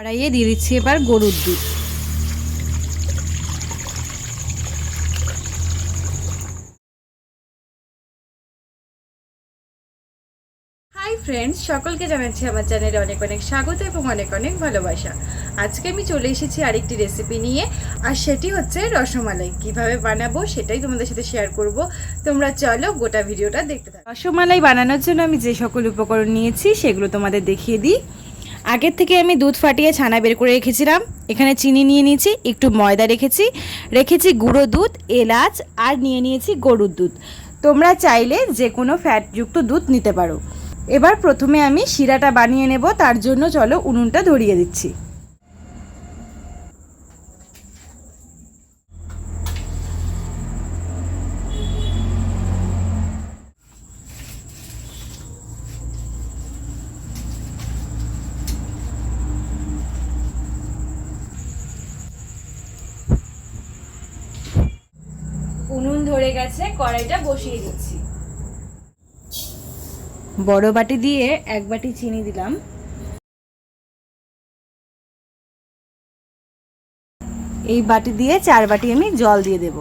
কড়াইয়ে দিয়ে দিচ্ছি এবার গরুর দুধ। হাই ফ্রেন্ডস সকলকে জানাচ্ছি আমার চ্যানেলে অনেক অনেক স্বাগত এবং অনেক অনেক ভালোবাসা। আজকে আমি চলে এসেছি আরেকটি রেসিপি নিয়ে, আর সেটি হচ্ছে রসমালাই। কীভাবে বানাবো সেটাই তোমাদের সাথে শেয়ার করব। তোমরা চলো গোটা ভিডিওটা দেখতে থাকো। রসমালাই বানানোর জন্য আমি যে সকল উপকরণ নিয়েছি সেগুলো তোমাদের দেখিয়ে দিই। আগের থেকে আমি দুধ ফাটিয়ে ছানা বের করে রেখেছিলাম। এখানে চিনি নিয়ে নিয়েছি, একটু ময়দা রেখেছি। রেখেছি গুঁড়ো দুধ, এলাচ, আর নিয়ে নিয়েছি গরুর দুধ। তোমরা চাইলে যে কোনো ফ্যাটযুক্ত দুধ নিতে পারো। এবার প্রথমে আমি শিরাটা বানিয়ে নেব, তার জন্য চলো উনুনটা ধরিয়ে দিচ্ছি। গেছে, কড়াইটা বসিয়ে দিচ্ছি। বড় বাটি দিয়ে এক বাটি চিনি দিলাম। এই বাটি দিয়ে চার বাটি আমি জল দিয়ে দেব।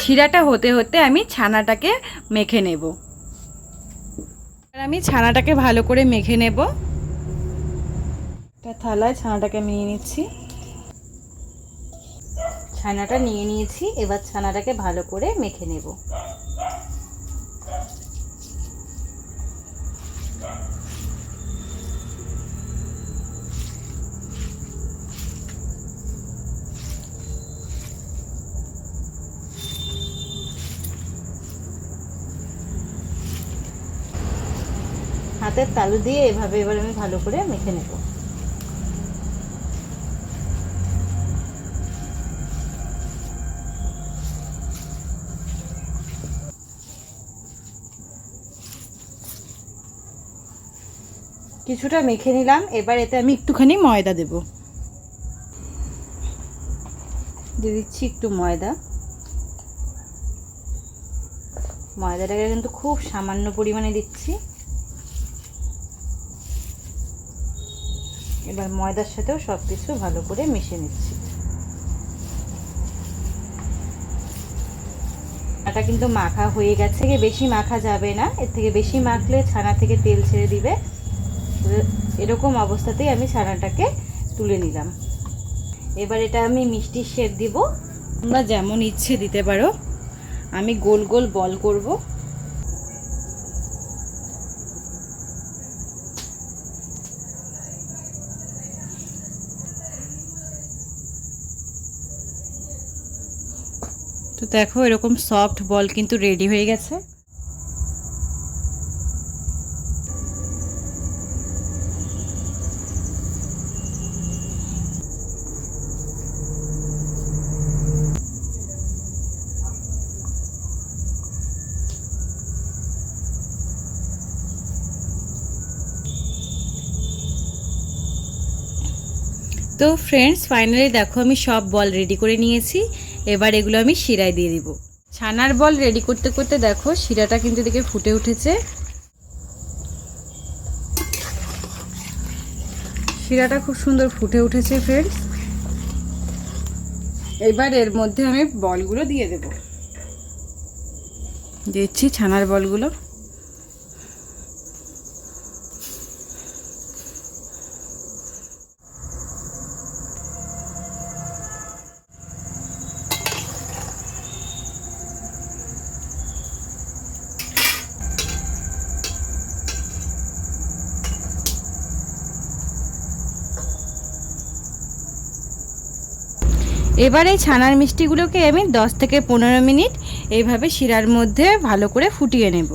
শিরাটা হতে হতে আমি ছানাটাকে মেখে নেব। আমি ছানাটাকে ভালো করে মেখে নেব। একটা থালায় ছানাটাকে আমি নিয়ে নিচ্ছি। ছানাটা নিয়ে নিয়েছি, এবার ছানাটাকে ভালো করে মেখে নেব। হাতের তালু দিয়ে এভাবে এবার আমি ভালো করে মেখে নেব। কিছুটা মেখে নিলাম, এবার এতে আমি একটুখানি ময়দা দেব। দিয়ে দিচ্ছি একটু ময়দা। ময়দাটাকে কিন্তু খুব সামান্য পরিমাণে দিচ্ছি। এবার ময়দার সাথেও সব কিছু ভালো করে মিশিয়ে নিচ্ছি। ছানাটা কিন্তু মাখা হয়ে গেছে। বেশি মাখা যাবে না। এর থেকে বেশি মাখলে ছানা থেকে তেল ছেড়ে দিবে। এরকম অবস্থাতেই আমি ছানাটাকে তুলে নিলাম। এবার এটা আমি মিষ্টির শেপ দিব। তোমরা যেমন ইচ্ছে দিতে পারো, আমি গোল গোল বল করব। দেখো এরকম সফট বল কিন্তু রেডি হয়ে গেছে। তো ফ্রেন্ডস ফাইনালি দেখো আমি সব বল রেডি করে নিয়েছি। এবার এগুলো আমি শিরায় দিয়ে দিব। ছানার বল রেডি করতে করতে দেখো শিরাটা কিন্তু দিকে ফুটে উঠেছে। শিরাটা খুব সুন্দর ফুটে উঠেছে ফ্রেন্ডস এবার এর মধ্যে আমি বলগুলো দিয়ে দেব। দিচ্ছি ছানার বলগুলো। এবার এই ছানার মিষ্টিগুলোকে আমি 10 থেকে পনেরো মিনিট এইভাবে শিরার মধ্যে ভালো করে ফুটিয়ে নেব।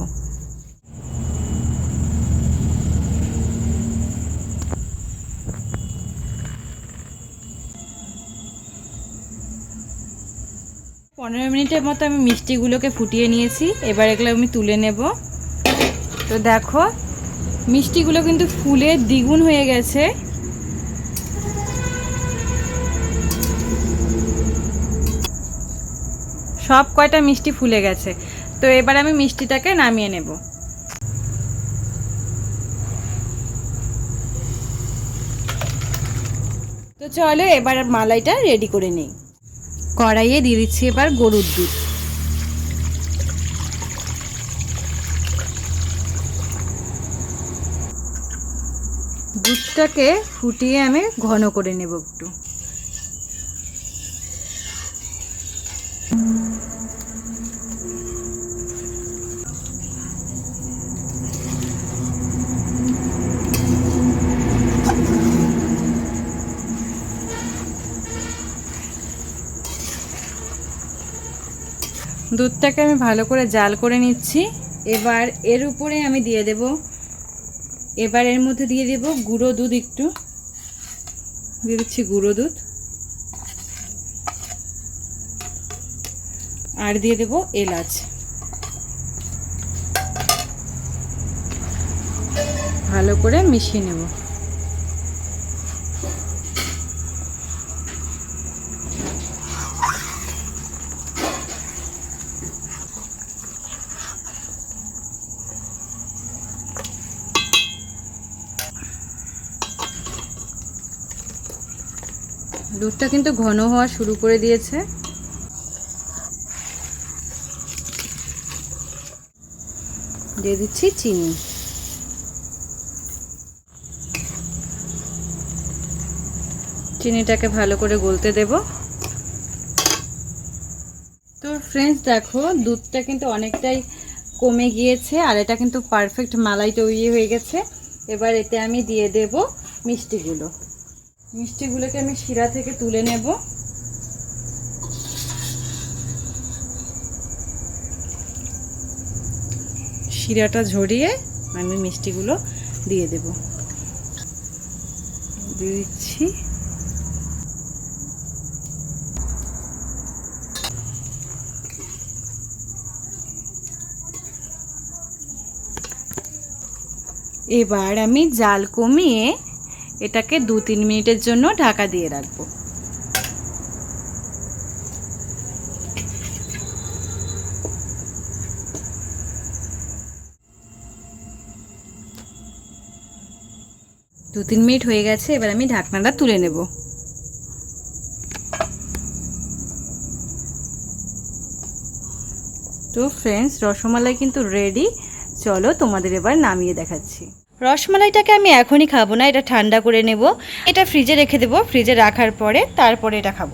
পনেরো মিনিটের মতো আমি মিষ্টিগুলোকে ফুটিয়ে নিয়েছি, এবার এগুলো আমি তুলে নেব। তো দেখো, মিষ্টিগুলো কিন্তু ফুলে দ্বিগুণ হয়ে গেছে। সব কয়টা মিষ্টি ফুলে গেছে। তো এবার আমি মিষ্টিটাকে নামিয়ে নেব। তো চলো এবার মালাইটা রেডি করে নিই। কড়াইয়ে দিয়ে দিচ্ছি এবার গরুর দুধ। দুধটাকে ফুটিয়ে আমি ঘন করে নেব একটু। দুধটাকে আমি ভালো করে জাল করে নিচ্ছি। এবার এর উপরে আমি দিয়ে দেব। এবার এর মধ্যে দিয়ে দেব গুঁড়ো দুধ একটু। দিয়ে দিচ্ছি গুঁড়ো দুধ। আর দিয়ে দেব এলাচ। ভালো করে মিশিয়ে নেব। দুধটা কিন্তু ঘন হওয়া শুরু করে দিয়েছে। দিয়ে দিচ্ছি চিনি। চিনিটাকে ভালো করে গলতে দেব। তো ফ্রেন্ডস দেখো, দুধটা কিন্তু অনেকটাই কমে গিয়েছে, আর এটা কিন্তু পারফেক্ট মালাই তৈরি হয়ে গেছে। এবার এতে আমি দিয়ে দেব মিষ্টিগুলো। মিষ্টিগুলোকে আমি শিরা থেকে তুলে নেব। শিরাটা ঝরিয়ে আমি মিষ্টিগুলো দিয়ে দেব। দিচ্ছি। এবার আমি জাল কমিয়ে এটাকে দু তিন মিনিটের জন্য ঢাকা দিয়ে রাখব। দু তিন মিনিট হয়ে গেছে, এবার আমি ঢাকনাটা তুলে নেব। তো ফ্রেন্ডস রসমালাই কিন্তু রেডি চলো তোমাদের এবার নামিয়ে দেখাচ্ছি। রসমালাইটাকে আমি এখনই খাব না, এটা ঠান্ডা করে নেব। এটা ফ্রিজে রেখে দেবো। ফ্রিজে রাখার পরে তারপরে এটা খাব।